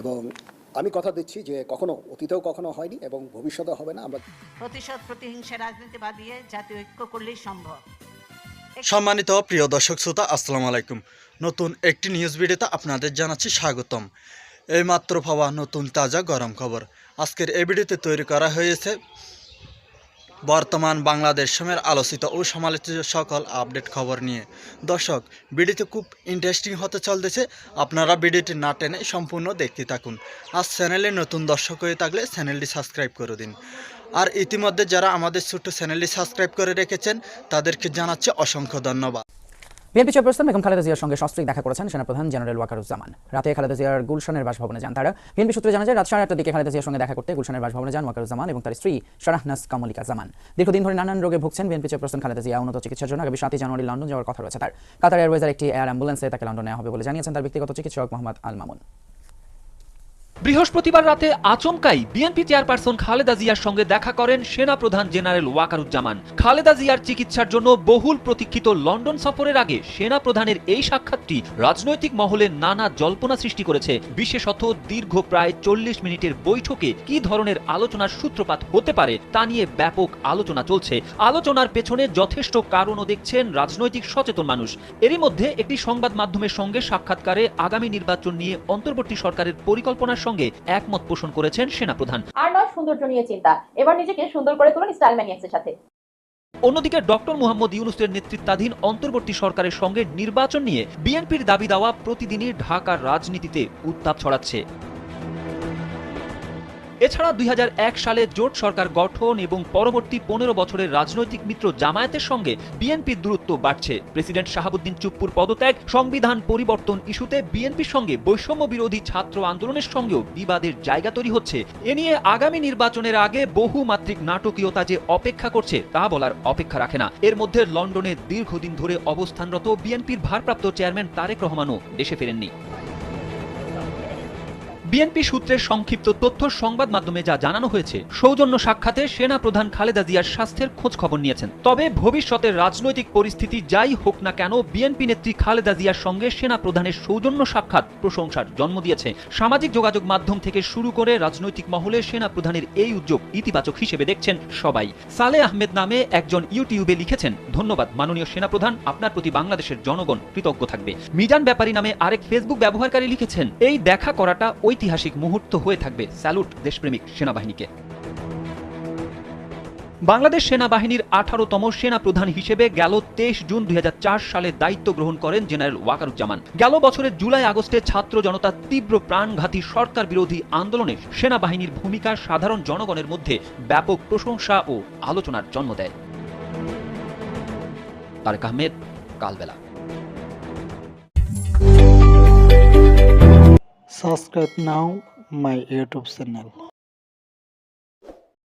এবং আমি কথা দিচ্ছি যে কখনো অতীতেও কখনো হয়নি এবং ভবিষ্যতে হবে না। আমরা প্রতিশোধ প্রতিহিংসা রাজনীতি বাদ দিয়ে জাতীয় ঐক্য করলেই সম্ভব। সম্মানিত প্রিয় দর্শক শ্রোতা আসসালামু আলাইকুম। নতুন একটি নিউজ ভিডিওতে আপনাদের জানাচ্ছি স্বাগতম। এই মাত্র পাওয়া নতুন তাজা গরম খবর। আজকের এই ভিডিওতে তৈরি করা হয়েছে বর্তমান বাংলাদেশ সময়ের আলোচিত ও সমালোচিত সকল আপডেট খবর নিয়ে। দর্শক, ভিডিওটি খুব ইন্টারেস্টিং হতে চলতেছে। আপনারা ভিডিওটি না টেনে সম্পূর্ণ দেখতে থাকুন। আর চ্যানেলে নতুন দর্শক হয়ে থাকলে চ্যানেলটি সাবস্ক্রাইব করে দিন। আর ইতিমধ্যে যারা আমাদের ছোট্ট চ্যানেলটি সাবস্ক্রাইব করে রেখেছেন, তাদেরকে জানাচ্ছে অসংখ্য ধন্যবাদ। বিএনপি চেয়ারপারসন বেগম খালেদা জিয়ার সঙ্গে সস্ত্রিক দেখা করেছেন সেনাপ্রধান জেনারেল ওয়াকারুজ্জামান। রাতে খালেদা জিয়ার গুলশানের বাসভবনে যান তারা। বিএনপি সূত্রে জানা যায়, রাত সাড়ে আটটার দিকে খালেদা জিয়ার সঙ্গে দেখা করতে গুলশানের বাসভবনে যান ওয়াকারুজ্জামান এবং তার স্ত্রী শারাহনাস কামলিকা জামান দীর্ঘদিন ধরে নানান রোগে ভুগছেন বিএনপি চেয়ারপারসন খালেদা জিয়া। উন্নত চিকিৎসার জন্য আগামী সাতই জানুয়ারি লন্ডন যাওয়ার কথা রয়েছে তার। কাতার এয়ারওয়েজের একটি এয়ার অ্যাম্বুলেন্সে তাকে লন্ডনে নেওয়া হবে বলে জানিয়েছেন তার ব্যক্তিগত চিকিৎসক মোহাম্মদ আল মামুন। বৃহস্পতিবার রাতে আচমকাই বিএনপি চেয়ারপারসন খালেদা জিয়ার সঙ্গে দেখা করেন সেনা প্রধান জেনারেল ওয়াকারুজ্জামান। খালেদা জিয়ার চিকিৎসার জন্য বহুল প্রতীক্ষিত লন্ডন সফরের আগে সেনা প্রধানের এই সাক্ষাৎটি রাজনৈতিক মহলে নানা জল্পনা সৃষ্টি করেছে। বিশেষত দীর্ঘ প্রায় চল্লিশ মিনিটের বৈঠকে কি ধরনের আলোচনার সূত্রপাত হতে পারে তা নিয়ে ব্যাপক আলোচনা চলছে। আলোচনার পেছনে যথেষ্ট কারণও দেখছেন রাজনৈতিক সচেতন মানুষ। এরই মধ্যে একটি সংবাদ মাধ্যমের সঙ্গে সাক্ষাৎকারে আগামী নির্বাচন নিয়ে অন্তর্বর্তী সরকারের পরিকল্পনার সঙ্গে একমত পোষণ করেছেন সেনাপ্রধান। আর নয় সৌন্দর্য নিয়ে চিন্তা। এবার নিজেকে সুন্দর করে তুলুন স্টাইল ম্যানিয়াক্সের সাথে। অন্যদিকে ডক্টর মোহাম্মদ ইউনুসের নেতৃত্বাধীন অন্তর্বর্তী সরকারের সঙ্গে নির্বাচন নিয়ে বিএনপির দাবি দেওয়া প্রতিদিনই ঢাকার রাজনীতিতে উত্তাপ ছড়াচ্ছে। এছাড়া দুই হাজার এক সালে জোট সরকার গঠন এবং পরবর্তী পনেরো বছরের রাজনৈতিক মিত্র জামায়াতের সঙ্গে বিএনপির দূরত্ব বাড়ছে। প্রেসিডেন্ট শাহাবুদ্দিন চুপ্পুর পদত্যাগ, সংবিধান পরিবর্তন ইস্যুতে বিএনপির সঙ্গে বৈষম্য বিরোধী ছাত্র আন্দোলনের সঙ্গেও বিবাদের জায়গা তৈরি হচ্ছে। এ নিয়ে আগামী নির্বাচনের আগে বহুমাত্রিক নাটকীয়তা যে অপেক্ষা করছে, তা বলার অপেক্ষা রাখে না। এর মধ্যে লন্ডনে দীর্ঘদিন ধরে অবস্থানরত বিএনপির ভারপ্রাপ্ত চেয়ারম্যান তারেক রহমানও দেশে ফেরেননি। বিএনপি সূত্রের সংক্ষিপ্ত তথ্য সংবাদ মাধ্যমে যা জানানো হয়েছে, সৌজন্য সাক্ষাতে সেনা প্রধান খালেদা জিয়ার স্বাস্থ্যের খোঁজ খবর নিয়েছেন। তবে ভবিষ্যতের রাজনৈতিক পরিস্থিতি যাই হোক না কেন, বিএনপি নেত্রী খালেদা জিয়ার সঙ্গে সেনা প্রধানের সৌজন্য সাক্ষাৎ প্রশংসার জন্ম দিয়েছে। সামাজিক যোগাযোগ মাধ্যম থেকে শুরু করে রাজনৈতিক মহলে সেনা প্রধানের এই উদ্যোগ ইতিবাচক হিসেবে দেখছেন সবাই। সালে আহমেদ নামে একজন ইউটিউবে লিখেছেন, ধন্যবাদ, মাননীয় সেনাপ্রধান আপনার প্রতি বাংলাদেশের জনগণ কৃতজ্ঞ থাকবে। মিজান ব্যাপারী নামে আরেক ফেসবুক ব্যবহারকারী লিখেছেন, এই দেখা করাটা ঐতিহাসিক মুহূর্ত হয়ে থাকবে। স্যালুট, দেশপ্রেমিক সেনাবাহিনীকে। বাংলাদেশ সেনাবাহিনীর আঠারোতম সেনা প্রধান হিসেবে গেল তেইশ জুন দুই সালে দায়িত্ব গ্রহণ করেন জেনারেল ওয়াকারুজ্জামান। গেল বছরের জুলাই আগস্টে ছাত্র জনতার তীব্র প্রাণঘাতী সরকার বিরোধী আন্দোলনে সেনাবাহিনীর ভূমিকা সাধারণ জনগণের মধ্যে ব্যাপক প্রশংসা ও আলোচনার জন্ম দেয়। তারেক আহমেদ, কালবেলা। Subscribe now my youtube channel